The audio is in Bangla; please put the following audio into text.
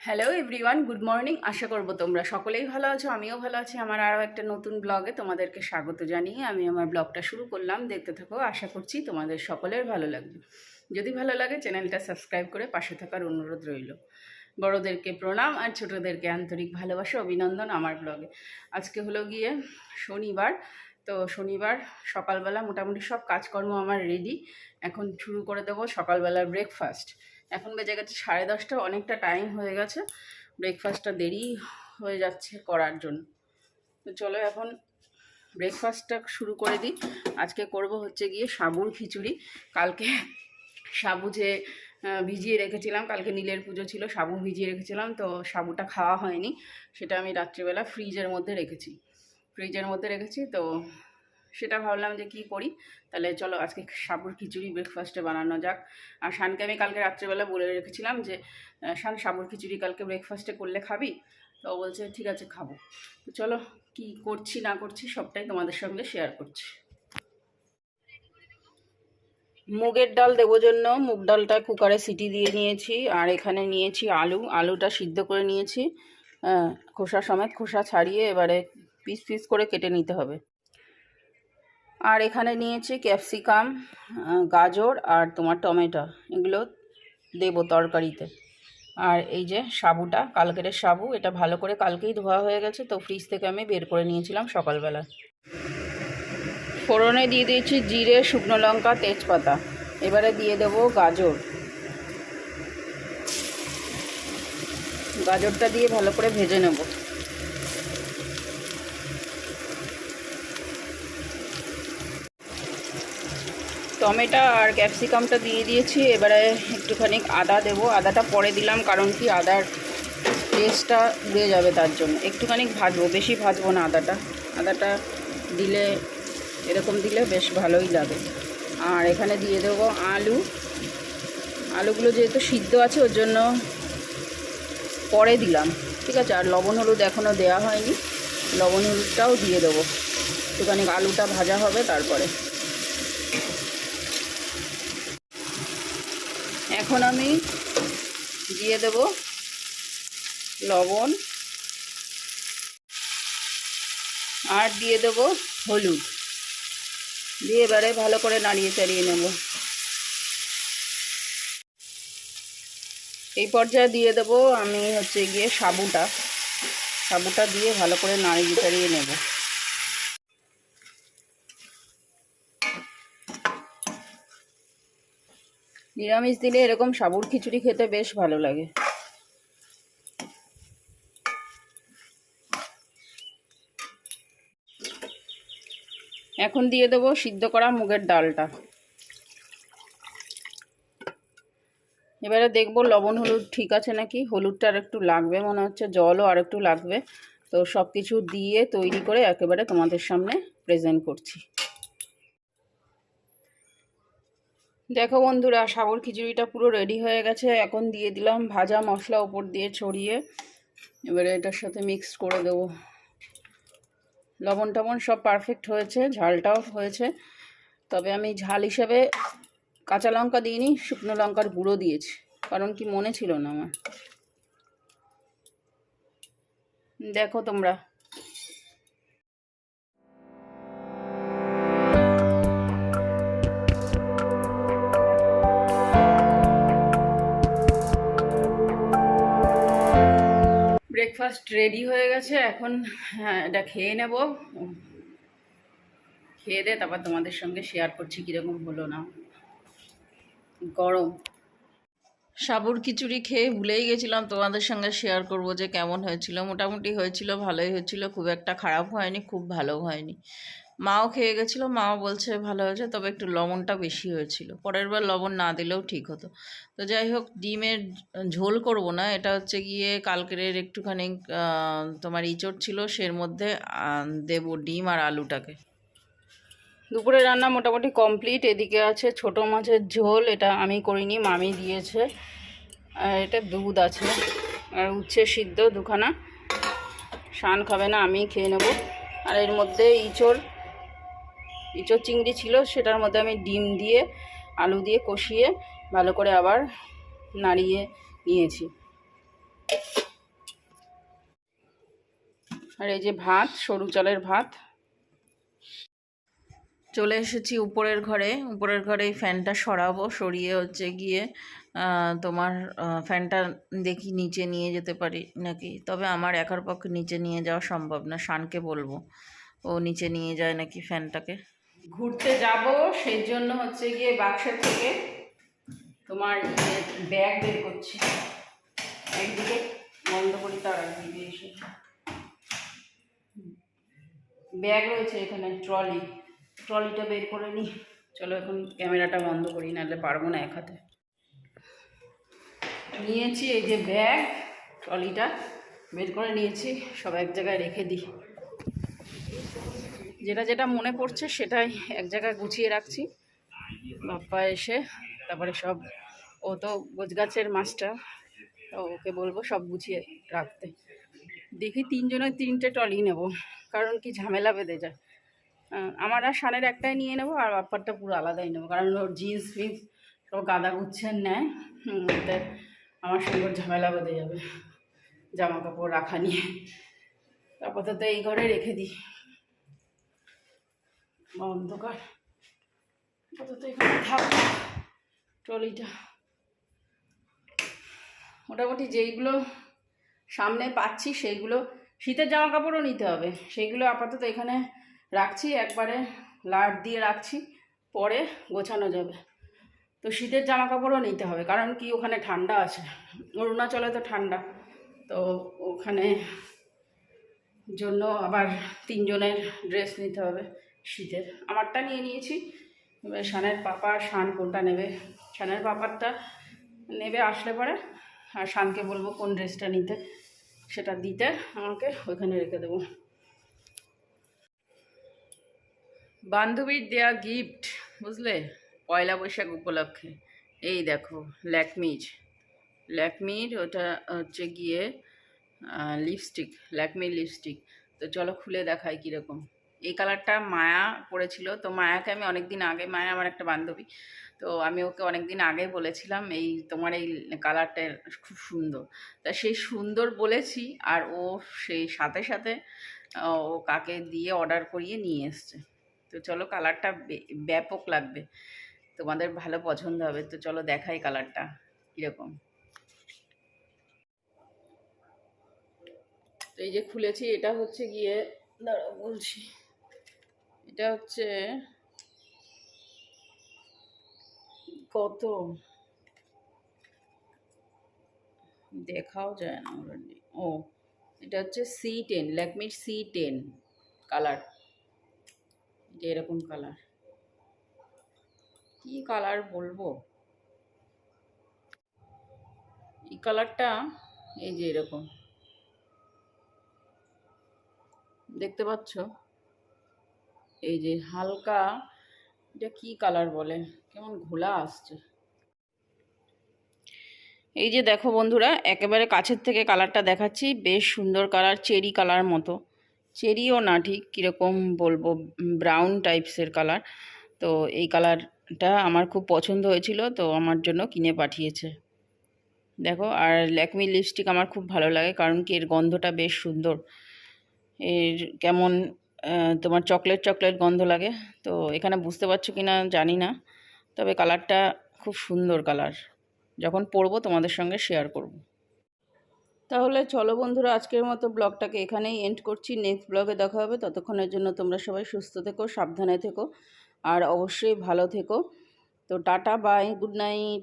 হ্যালো এভরিওয়ান গুড মর্নিং আশা করব তোমরা সকলেই ভালো আছো, আমিও ভালো আছি। আমার আরও একটা নতুন ব্লগে তোমাদেরকে স্বাগত জানিয়ে আমি আমার ব্লগটা শুরু করলাম। দেখতে থাকো, আশা করছি তোমাদের সকলের ভালো লাগবে। যদি ভালো লাগে, চ্যানেলটা সাবস্ক্রাইব করে পাশে থাকার অনুরোধ রইল। বড়োদেরকে প্রণাম আর ছোটোদেরকে আন্তরিক ভালোবাসা অভিনন্দন আমার ব্লগে আজকে হলো গিয়ে শনিবার। তো শনিবার, সকালবেলা মোটামুটি সব কাজকর্ম আমার রেডি এখন শুরু করে দেবো সকালবেলার ব্রেকফাস্ট এখন বেজে গেছে সাড়ে দশটা, অনেকটা টাইম হয়ে গেছে। ব্রেকফাস্টটা দেরি হয়ে যাচ্ছে করার জন্য। তো চলো এখন ব্রেকফাস্টটা শুরু করে দিই। আজকে করব হচ্ছে গিয়ে সাবুর খিচুড়ি। কালকে সাবু যে ভিজিয়ে রেখেছিলাম, কালকে নীলের পুজো ছিল সাবু ভিজিয়ে রেখেছিলাম, তো সাবুটা খাওয়া হয়নি। সেটা আমি রাত্রিবেলা ফ্রিজের মধ্যে রেখেছি। ফ্রিজের মধ্যে রেখেছি, তো সেটা ভাবলাম যে কি করি? তাহলে চলো আজকে সাবুর খিচুড়ি ব্রেকফাস্টে বানানো যাক। আর শানকে আমি কালকে রাত্রেবেলা বলে রেখেছিলাম যে শান সাবুর খিচুড়ি কালকে ব্রেকফাস্টে করলে খাবি? তো বলছে, ঠিক আছে, খাব। তো চলো কি করছি, না করছি সবটাই তোমাদের সঙ্গে শেয়ার করছি। মুগের ডাল দেবো জন্য। মুগ ডালটা কুকারে সিটি দিয়ে নিয়েছি। আর এখানে নিয়েছি আলু। আলুটা সিদ্ধ করে নিয়েছি। খোসা সমেত খোসা ছাড়িয়ে এবারে পিস পিস করে কেটে নিতে হবে। আর এখানে নিয়েছি ক্যাপসিকাম গাজর আর তোমার টমেটো। এগুলো দেবো তরকারিতে। আর এই যে সাবুটা, কালকের সাবু, এটা ভালো করে কালকেই ধোয়া হয়ে গেছে, তো ফ্রিজ থেকে আমি বের করে নিয়েছিলাম সকালবেলা। ফোড়নে দিয়ে দিয়েছি জিরে, শুকনো লঙ্কা, তেজপাতা। এবারে দিয়ে দেবো গাজর। গাজরটা দিয়ে ভালো করে ভেজে নেব। টমেটো আর ক্যাপসিকামটা দিয়ে দিয়েছি। এবারে একটুখানি আদা দেবো। আদাটা পরে দিলাম, কারণ কি আদার টেস্টটা উড়ে যাবে তার জন্য। একটুখানি ভাজবো, বেশি ভাজবো না আদাটা। আদাটা দিলে, এরকম দিলে বেশ ভালোই লাগে। আর এখানে দিয়ে দেবো আলু। আলুগুলো যেহেতু সিদ্ধ আছে, ওর জন্য পরে দিলাম। ঠিক আছে? আর লবণ হলুদ এখনও দেওয়া হয়নি। লবণ হলুদটাও দিয়ে দেবো। একটুখানি আলুটা ভাজা হবে তারপরে। এখন আমি দিয়ে দেব লবণ আর দিয়ে দেব হলুদ। দিয়ে এবারে ভালো করে নাড়িয়ে চাড়িয়ে নেব। এই পর্যায়ে দিয়ে দেব আমি হচ্ছে গিয়ে সাবুটা। সাবুটা দিয়ে ভালো করে নাড়িয়ে চাড়িয়ে নেব। নিরামিষ দিলে এরকম সাবুর খিচুড়ি খেতে বেশ ভালো লাগে। এখন দিয়ে দেবো সিদ্ধ করা মুগের ডালটা। এবারে দেখব লবণ, হলুদ ঠিক আছে নাকি? হলুদটা আর একটু লাগবে, মনে হচ্ছে জলও আর একটু লাগবে। তো সব কিছু দিয়ে তৈরি করে একেবারে তোমাদের সামনে প্রেজেন্ট করছি। দেখো বন্ধুরা সাগর খিচুড়িটা পুরো রেডি হয়ে গেছে। এখন দিয়ে দিলাম ভাজা মশলা ওপর দিয়ে ছড়িয়ে। এবারে এটার সাথে মিক্স করে দেবো। লবণ টবণ সব পারফেক্ট হয়েছে, ঝালটাও হয়েছে। তবে আমি ঝাল হিসেবে কাঁচা লঙ্কা দিইনি, শুকনো লঙ্কার গুঁড়ো দিয়েছি, কারণ কি মনে ছিল না আমার। দেখো তোমরা। ব্রেকফাস্ট রেডি হয়ে গেছে, এখন হ্যাঁ এটা খেয়ে নেব। খেয়ে দে তারপর তোমাদের সঙ্গে শেয়ার করছি কীরকম হলো না। গরম। সাবুর খিচুড়ি খেয়ে ভুলেই গেছিলাম। তোমাদের সঙ্গে শেয়ার করব যে কেমন হয়েছিল। মোটামুটি হয়েছিল, ভালোই হয়েছিল। খুব একটা খারাপ হয়নি, খুব ভালো হয়নি। মাও খেয়ে গেছিল, মাও বলছে ভালো হয়েছে, তবে একটু লবণটা বেশি হয়েছিল। পরের বার লবণ না দিলেও ঠিক হতো। তো যাই হোক, ডিমের ঝোল করব না, এটা হচ্ছে গিয়ে কালকের একটুখানি তোমার ইঁচড় ছিল, সের মধ্যে দেবো ডিম আর আলুটাকে। দুপুরে রান্না মোটামুটি কমপ্লিট। এদিকে আছে ছোট মাছের ঝোল, এটা আমি করিনি, মামি দিয়েছে। আর এটা দুধ আছে, আর উচ্ছে সিদ্ধ দুখানা। শান খাবে না আমি খেয়ে নেব। আর এর মধ্যে ইঁচড় ইঁচড় চিংড়ি ছিল, সেটার মধ্যে আমি ডিম দিয়ে, আলু দিয়ে কষিয়ে ভালো করে আবার নাড়িয়ে নিয়েছি। আর এই যে ভাত, সরু চালের ভাত। চলে এসেছি উপরের ঘরে। উপরের ঘরে এই ফ্যানটা সরাবো, সরিয়ে হচ্ছে গিয়ে তোমার ফ্যানটা দেখি নিচে নিয়ে যেতে পারি নাকি? তবে আমার একার পক্ষে নিচে নিয়ে যাওয়া সম্ভব না, শানকে বলব। ও নিচে নিয়ে যায় নাকি ফ্যানটাকে? ঘুরতে যাব সেই জন্য হচ্ছে গিয়ে বাক্সের থেকে তোমার ব্যাগ বের করছি। একদিকে বন্ধ করি, তার এসে। ব্যাগ রয়েছে এখানে, ট্রলি। ট্রলিটা বের করে নিই। চলো এখন ক্যামেরাটা বন্ধ করি, নাহলে পারব না এক হাতে। নিয়েছি এই যে ব্যাগ, ট্রলিটা বের করে নিয়েছি, সব এক জায়গায় রেখে দিই। যেটা যেটা মনে পড়ছে সেটাই এক জায়গায় গুছিয়ে রাখছি। বাপ্পা এসে, তারপরে সব, ও তো গোছগাছের মাস্টার, তো ওকে বলব সব গুছিয়ে রাখতে। দেখি তিনজনের তিনটে ট্রলি নেব, কারণ কি ঝামেলা বেঁধে যায়। আমার আর শানের একটাই নিয়ে নেব আর বাপ্পারটা পুরো আলাদাই নেব, কারণ ওর জিন্স ফিন্স সব গাদা গুচ্ছেন নেয়। আমার সঙ্গে ঝামেলা বেঁধে যাবে জামা কাপড় রাখা নিয়ে। আপাতত এই ঘরে রেখে দিই। অন্ধকার। আপাতত এখানে থাক। ট্রলিটা মোটামুটি যেইগুলো সামনে পাচ্ছি, সেইগুলো শীতের জামা কাপড়ও নিতে হবে। সেইগুলো আপাতত এখানে রাখছি, একবারে লাট দিয়ে রাখছি, পরে গোছানো যাবে। তো শীতের জামা কাপড়ও নিতে হবে, কারণ কি ওখানে ঠান্ডা আছে। অরুণাচলে তো ঠান্ডা, তো ওখানে জন্য আবার তিনজনের ড্রেস নিতে হবে শীতের। আমারটা নিয়ে নিয়েছি, এবার শানের পাপা শান কোনটা নেবে? শানের পাপারটা নেবে আসলে পরে, আর শানকে বলব কোন ড্রেসটা নিতে, সেটা দিতে আমাকে, ওইখানে রেখে দেবো। বান্ধবীর দেয়া গিফট বুঝলে? পয়লা বৈশাখ উপলক্ষে। এই দেখো ল্যাকমির ল্যাকমির ওটা হচ্ছে গিয়ে লিপস্টিক ল্যাকমির লিপস্টিক তো চলো খুলে দেখাই কীরকম। এই কালারটা মায়া পড়েছিল। তো মায়াকে আমি অনেক দিন আগে, মায়া আমার একটা বান্ধবী, তো আমি ওকে অনেক দিন আগে বলেছিলাম, এই তোমার এই কালারটা খুব সুন্দর। তা সেই সুন্দর বলেছি, আর ও সেই সাথে সাথে ও কাকে দিয়ে অর্ডার করিয়ে নিয়ে এসছে। তো চলো কালারটা ব্যাপক লাগবে। তোমাদের ভালো পছন্দ হবে, তো চলো দেখাই কালারটা কীরকম। তো এই যে খুলেছি, এটা হচ্ছে গিয়ে, দাঁড়াও বলছি, এটা হচ্ছে কত দেখাও যায় না। ও, এটা হচ্ছে সি টেন ল্যাকমির সি টেন কালার যে এরকম কালার কি কালার বলব? এই কালারটা এই যে এরকম। দেখতে পাচ্ছ? এই যে হালকা, এটা কি কালার বলে? কেমন ঘোলা আসছে। এই যে দেখো বন্ধুরা, একেবারে কাছের থেকে কালারটা দেখাচ্ছি, বেশ সুন্দর কালার চেরি কালার মতো। চেরিও না ঠিক কীরকম বলব ব্রাউন টাইপসের কালার তো এই কালারটা আমার খুব পছন্দ হয়েছিল, তো আমার জন্য কিনে পাঠিয়েছে। দেখো, আর ল্যাকমি লিপস্টিক আমার খুব ভালো লাগে, কারণ কি এর গন্ধটা বেশ সুন্দর। এর কেমন তোমার চকলেট চকলেট গন্ধ লাগে, তো এখানে বুঝতে পারছ কি না জানি না। তবে কালারটা খুব সুন্দর কালার যখন পরবো তোমাদের সঙ্গে শেয়ার করব। তাহলে চলো বন্ধুরা, আজকের মতো ব্লগটাকে এখানেই এন্ড করছি। নেক্সট ব্লগে দেখা হবে। ততক্ষণের জন্য তোমরা সবাই সুস্থ থেকো, সাবধানে থেকো, আর অবশ্যই ভালো থেকো। তো টাটা বাই গুড নাইট